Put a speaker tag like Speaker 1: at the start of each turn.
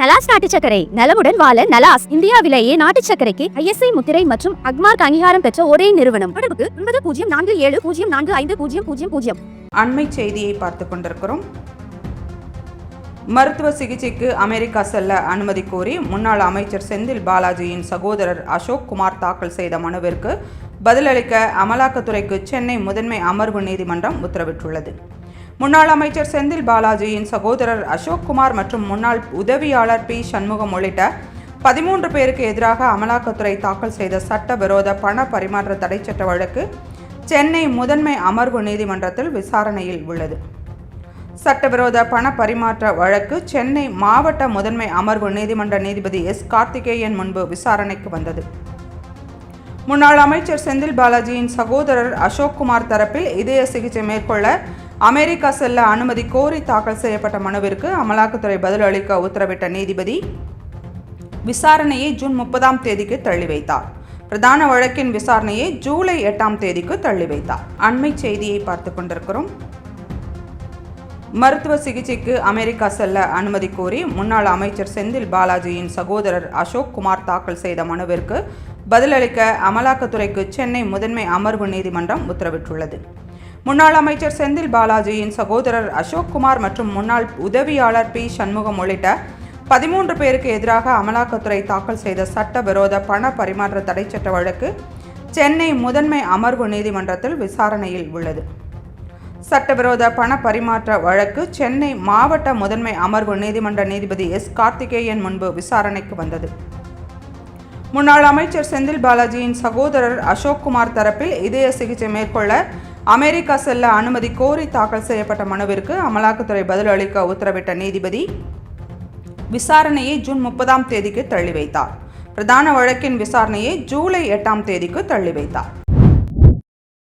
Speaker 1: நலாஸ் நாட்டு சக்கரை நலமுடன் வாழ நலாஸ் இந்தியாவிலேயே நாட்டு சக்கரைக்கு ஐஎஸ்ஐ முத்திரை மற்றும் அக்மார்க் அங்கீகாரம் பெற்ற ஒரே நிறுவனம். தொடர்புக்கு ஒன்பது பூஜ்ஜியம் நான்கு ஏழு பூஜ்ஜியம் நான்கு ஐந்து பூஜ்ஜியம் பூஜ்ஜியம் பூஜ்ஜியம்.
Speaker 2: அண்மை செய்தியை பார்த்து கொண்டிருக்கிறோம். மருத்துவ சிகிச்சைக்கு அமெரிக்கா செல்ல அனுமதி கோரி முன்னாள் அமைச்சர் செந்தில் பாலாஜியின் சகோதரர் அசோக் குமார் தாக்கல் செய்த மனுவிற்கு பதிலளிக்க அமலாக்கத்துறைக்கு சென்னை முதன்மை அமர்வு நீதிமன்றம் உத்தரவிட்டுள்ளது. முன்னாள் அமைச்சர் செந்தில் பாலாஜியின் சகோதரர் அசோக் குமார் மற்றும் முன்னாள் உதவியாளர் பி. சண்முகம் உள்ளிட்ட பதிமூன்று பேருக்கு எதிராக அமலாக்கத்துறை தாக்கல் செய்த சட்டவிரோத பண பரிமாற்ற தடை சட்ட வழக்கு சென்னை முதன்மை அமர்வு நீதிமன்றத்தில் விசாரணையில் உள்ளது. சட்டவிரோத பண பரிமாற்ற வழக்கு சென்னை மாவட்ட முதன்மை அமர்வு நீதிமன்ற நீதிபதி எஸ். கார்த்திகேயன் முன்பு விசாரணைக்கு வந்தது. முன்னாள் அமைச்சர் செந்தில் பாலாஜியின் சகோதரர் அசோக்குமார் தரப்பில் இதய சிகிச்சை மேற்கொள்ள அமெரிக்கா செல்ல அனுமதி கோரி தாக்கல் செய்யப்பட்ட மனுவிற்கு அமலாக்கத்துறை பதிலளிக்க உத்தரவிட்ட நீதிபதி விசாரணையை ஜூன் முப்பதாம் தேதிக்கு தள்ளி வைத்தார். பிரதான வழக்கின் விசாரணையை ஜூலை எட்டாம் தேதிக்கு தள்ளி வைத்தார். அண்மை செய்தியை பார்த்து கொண்டிருக்கிறோம். மருத்துவ சிகிச்சைக்கு அமெரிக்கா செல்ல அனுமதி கோரி முன்னாள் அமைச்சர் செந்தில் பாலாஜியின் சகோதரர் அசோக் குமார் தாக்கல் செய்த மனுவிற்கு பதிலளிக்க அமலாக்கத்துறைக்கு சென்னை முதன்மை அமர்வு நீதிமன்றம் உத்தரவிட்டுள்ளது. முன்னாள் அமைச்சர் செந்தில் பாலாஜியின் சகோதரர் அசோக் குமார் மற்றும் முன்னாள் உதவியாளர் பி. சண்முகம் உள்ளிட்ட பதிமூன்று பேருக்கு எதிராக அமலாக்கத்துறை தாக்கல் செய்த சட்டவிரோத பண பரிமாற்ற தடை சட்ட வழக்கு சென்னை முதன்மை அமர்வு நீதிமன்றத்தில் விசாரணையில் உள்ளது. சட்டவிரோத பண பரிமாற்ற வழக்கு சென்னை மாவட்ட முதன்மை அமர்வு நீதிமன்ற நீதிபதி எஸ். கார்த்திகேயன் முன்பு விசாரணைக்கு வந்தது. முன்னாள் அமைச்சர் செந்தில் பாலாஜியின் சகோதரர் அசோக்குமார் தரப்பில் இதய சிகிச்சை மேற்கொள்ள அமெரிக்கா செல்ல அனுமதி கோரி தாக்கல் செய்யப்பட்ட மனுவிற்கு அமலாக்கத்துறை பதிலளிக்க உத்தரவிட்ட நீதிபதி விசாரணையை ஜூன் முப்பதாம் தேதிக்கு தள்ளி வைத்தார் பிரதான வழக்கின் விசாரணையை ஜூலை எட்டாம் தேதிக்கு தள்ளி வைத்தார்